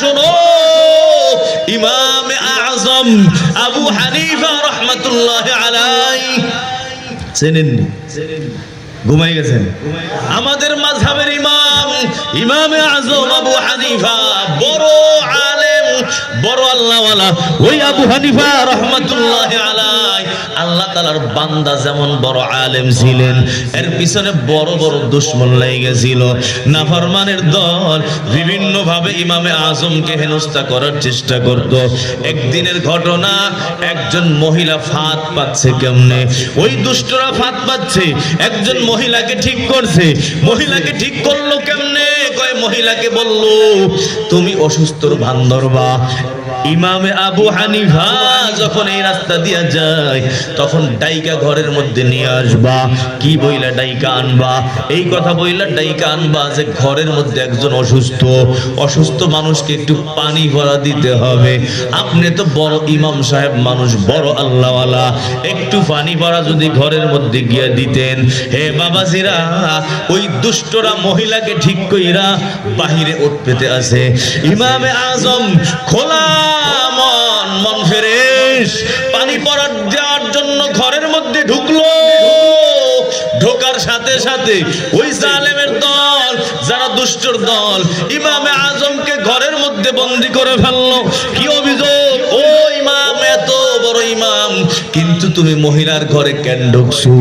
শোনো, ইমাম আজম আবু হানিফা রহমতুল্লাহ আলাই চেনেননি? ঘুমাই গেছেন? আমাদের মাঝহাবের ইমাম, ইমামে আজম আবু হানিফা। ওই একদিনের ঘটনা, একজন মহিলা ফাঁদ পাচ্ছে কেমনে? ওই দুষ্টরা ফাঁদ পাচ্ছে, একজন মহিলাকে ঠিক করছে। মহিলাকে ঠিক করল কেমনে? কয়, মহিলাকে বলল, তুমি অসুস্থর ভান ধরবা ইমামে আবু হানিফা যখন এই রাস্তা দিয়া যায়, তখন ডাইকা ঘরের মধ্যে নিয়ে আসবা। কি বইলা ডাইকা আনবা? এই কথা বইলা ডাইকা আনবা যে ঘরের মধ্যে একজন অসুস্থ। অসুস্থ মানুষকে একটু পানি ভরা দিতে হবে। আপনি তো বড় ইমাম সাহেব মানুষ, বড় আল্লাহওয়ালা। একটু পানি ভরা যদি ঘরের মধ্যে গিয়া দিতেন। হে বাবাজিরা, ওই দুষ্টরা মহিলাকে ঠিক কইরা বাহিরে ওট পেতে আছে। ইমামে আজম খোলা মন মন ফেরেস। পানি পড়ার দেওয়ার জন্য ঘরের মধ্যে ঢুকলো, ঢোকার সাথে সাথে ওই জালেমের দল, যারা দুষ্টর দল, ইমামে আজমকে ঘরের মধ্যে বন্দি করে ফেলল। কি অভিযোগ? বড় ইমাম, কিন্তু তুমি মহিলার ঘরে কেন ঢুকছো?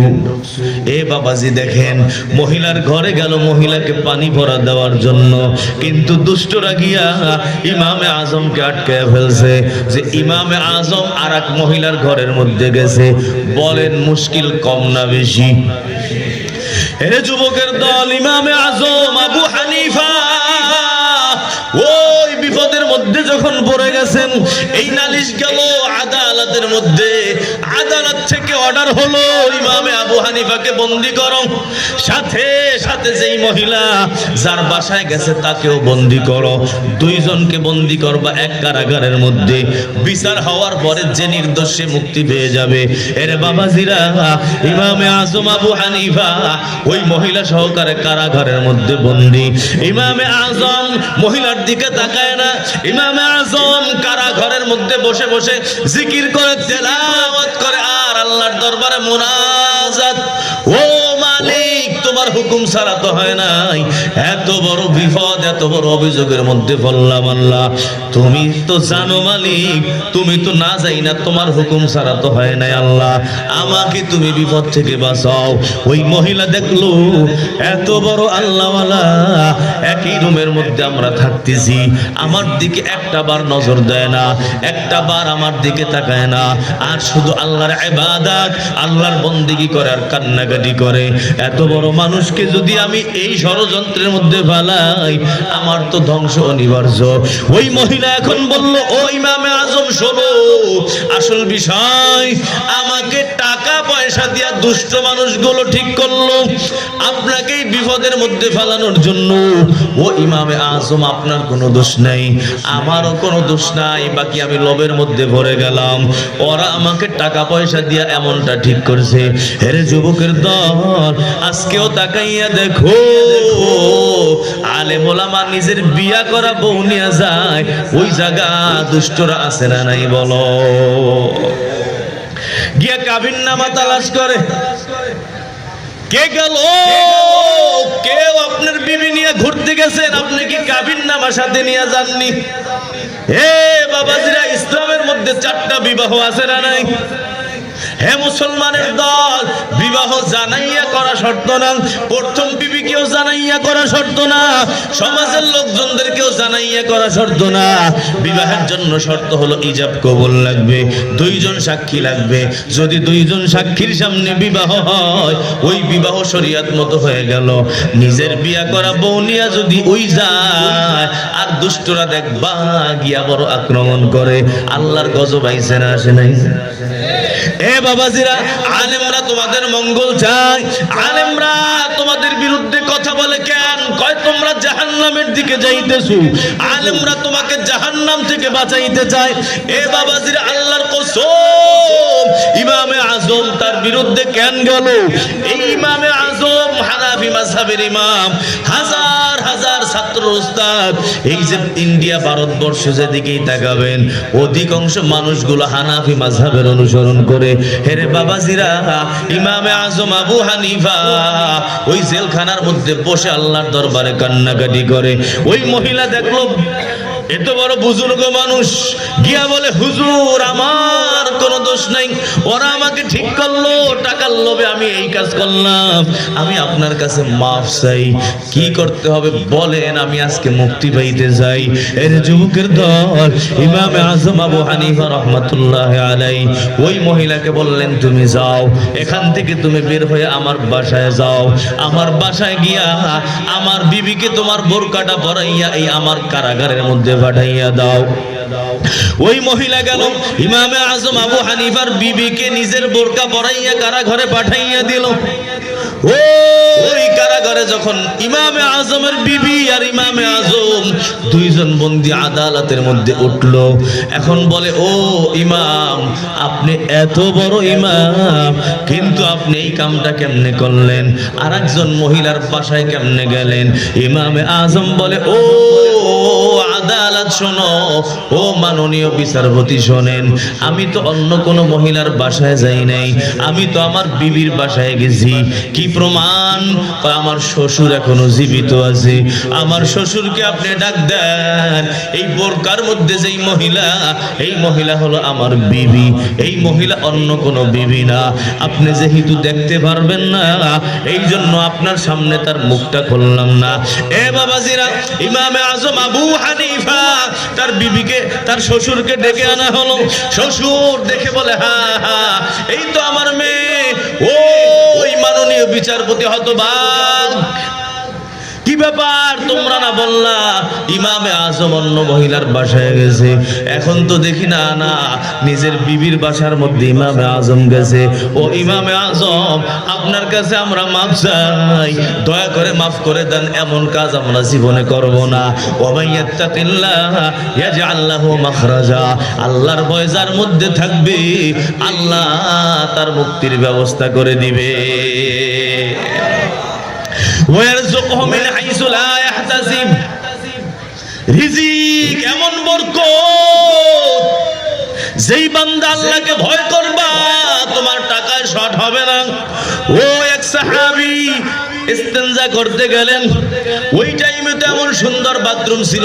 এ বাবাজি দেখেন, মহিলার ঘরে গেল মহিলাকে পানি ভরা দেওয়ার জন্য, কিন্তু দুষ্টরা গিয়া ইমামে আজমকে আটকে ফেলছে যে ইমামে আজম আর এক মহিলার ঘরের মধ্যে গেছে। বলেন, মুশকিল কম না বেশি? এরে যুবকের দল, ইমামে আজম, আবু হানিফা মধ্যে আদালত থেকে অর্ডার হলো ইমামে আবু হানিফাকে বন্দি করো। সাথে সাথে যেই মহিলা, যার বাসায় গেছে তাকেও বন্দি করো। দুইজনকে বন্দি করবা এক কারাগারের মধ্যে। বিচার হওয়ার পরে যে নির্দোষে মুক্তি পেয়ে যাবে। এর বাবাজিরা, ইমামে আজম আবু হানিফা, ওই মহিলা সহকারে কারাগারের মধ্যে বন্দি। ইমামে আজম মহিলার দিকে তাকায় না। ইমামে আজম কারাঘরের মধ্যে বসে বসে জিকির করে, তেলাওয়াত করে, আর আল্লাহর দরবারে মুনাজাত। ও তোমার হুকুম ছাড়া তো হয় নাই। এত বড় বিপদ, এত বড় অভিযোগের মধ্যে বললাম আল্লাহ। তুমি তো জানো মালিক, তুমি তো না যাই না, তোমার হুকুম ছাড়া তো হয় নাই আল্লাহ। আমাকে তুমি বিপদ থেকে বাঁচাও। ওই মহিলা দেখল, এত বড় আল্লাহওয়ালা। একই রুমের মধ্যে আমরা থাকতেছি। আমার দিকে একটা বার নজর দেয় না, একটা বার আমার দিকে তাকায় না। আর শুধু আল্লাহর ইবাদত, আল্লাহর বন্দিগি করে আর কান্নাকাটি করে। এত বড় মানুষকে যদি আমি এই ষড়যন্ত্রের মধ্যে ফেলাই, আমার তো ধ্বংস অনিবার্য। ওই মহিলা এখন বলল, ও ইমামে আজম, শোনো, আসল বিষয়, আমাকে পয়সা দিয়া দুষ্ট মানুষগুলো ঠিক করল। আপনাকে বিপদের মধ্যে ফেলানোর জন্য। ও ইমামে আজম, আপনার কোনো দোষ নাই। আমারও কোনো দোষ নাই, বাকি আমি লোভের মধ্যে ভরে গেলাম। ওরা আমাকে টাকা পয়সা দিয়া এমনটা ঠিক করছে। হেরে যুবকের দল, আজকেও তাকাইয়া দেখো। আলে মোলামা নিজের বিয়া করা বউ নিয়ে যায়। ওই জায়গা দুষ্টরা আছে না নাই বলো? গিয়া কাবিন নামা তালাশ করে। কে গেল? কেউ আপনার বিবি নিয়ে ঘুরতে গেছেন? আপনি কি কাবিন নামা সাথে নিয়ে যাননি? হে বাবাজিরা, ইসলামের মধ্যে চারটা বিবাহ আছে না নাই? হে মুসলমানের দল, বিবাহ জানাইয়া করা শর্ত না, প্রথম বিবিকেও জানাইয়া করা শর্ত না, সমাজের লোকজনদেরকেও জানাইয়া করা শর্ত না। বিবাহের জন্য শর্ত হলো ইজাব কবুল লাগবে, দুইজন সাক্ষী লাগবে। যদি দুইজন সাক্ষীর সামনে বিবাহ হয়, ওই বিবাহ শরিয়াত মতো হয়ে গেল। নিজের বিয়া করা বউ নিয়া যদি ওই যায়, আর দুষ্টরা দেখবা গিয়া বড় আক্রমণ করে। আল্লাহর গজব আইসে না, আসে নাই? এ বাবাজিরা, আলেমরা তোমাদের মঙ্গল চায়। আলেমরা তোমাদের বিরুদ্ধে কথা বলে কেন? কয়, তোমরা জাহান্নামের দিকে যাইতেছো। আলেমরা তোমাকে জাহান্নাম থেকে বাঁচাইতে চায়। এ বাবাজিরা, আল্লাহর কসম, ইমামে আজম তার বিরুদ্ধে কেন গেল? এই ইমামে আজম হানাফি মাযহাবের ইমাম। হাজার এই যে ইন্ডিয়া, ভারতবর্ষ যেদিকেই তাকাবেন, অধিকাংশ মানুষগুলো হানাফি অনুসরণ করে। হেরে ইমামে আজম আবু হানিফা, ওই জেলখানার মধ্যে বসে আল্লাহর দরবারে কান্নাকাটি করে। ওই মহিলা দেখল, এত বড় বুজুর্গ মানুষ, গিয়া বলে, হুজুর, আমার কোনো দোষ নাই। ওরা আমাকে ঠিক করল। টাকার লোভে আমি এই কাজ করলাম। আমি আপনার কাছে মাফ চাই। কি করতে হবে বলেন, আমি আজকে মুক্তি পাইতে এর যুবকের দল, ইমামে আজম আবু হানিফা রহমতুল্লাহ আলাই ওই মহিলাকে বললেন, তুমি যাও, এখান থেকে তুমি বের হয়ে আমার বাসায় যাও। আমার বাসায় গিয়া আমার বিবিকে তোমার বোরকাটা পরাইয়া এই আমার কারাগারের মধ্যে পাঠাইয়া দাও। ওই মহিলা গেল। ইমামে আজম আবু হানিফার বিবিকে নিজের বোরকা পরাইয়া কারাঘরে পাঠাইয়া দিল। আপনি এত বড় ইমাম, কিন্তু আপনি এই কামটা কেমনে করলেন? আর একজন মহিলার বাসায় কেমনে গেলেন? ইমামে আজম বলে, ও, আদালত শোনো, ও মাননীয় বিচারপতি শোনেন, আমি তো অন্য কোনো মহিলার বাসায় যাই নাই, আমি তো আমার বিবির বাসায় গেছি। কি প্রমাণ? আমার শ্বশুর এখনও জীবিত আছে। আমার শ্বশুরকে আপনি ডাক দেন, এই বোরকার মধ্যে যেই মহিলা, এই মহিলা হলো আমার বিবি, এই মহিলা অন্য কোনো বিবি না। আপনি যেহেতু দেখতে পারবেন না, এই জন্য আপনার সামনে তার মুখটা খুললাম না। এ বাবাজিরা, ইমামে আজম আবু হানিফা, তার বিবিকে, তার শ্বশুরকে ডেকে আনা হলো। শ্বশুর দেখে বলে, হা হা, এই তো আমার মেয়ে। ওই মাননীয় বিচারপতি হতবাক। কি ব্যাপার? তোমরা না বললা, ইমামে আজম অন্য মহিলার বাসায় গেছে। এখন তো দেখি না না, নিজের বিবির বাসার মধ্যে ইমামে আজম গেছে। ও ইমামে আজম, আপনার কাছে আমরা মাফ চাই। দয়া করে মাফ করে দেন, এমন কাজ আমরা জীবনে করব না। আল্লাহর ভয় যার মধ্যে থাকবে, আল্লাহ তার মুক্তির ব্যবস্থা করে দিবে। ওয়ারজুকহু মিন এমন বরকত, যেই বান্দা আল্লাহকে ভয় করবা, তোমার টাকায় শর্ট হবে না। ও এক সাহাবি করতে গেলেন। ওই টাইমে তো এমন সুন্দর বাথরুম ছিল।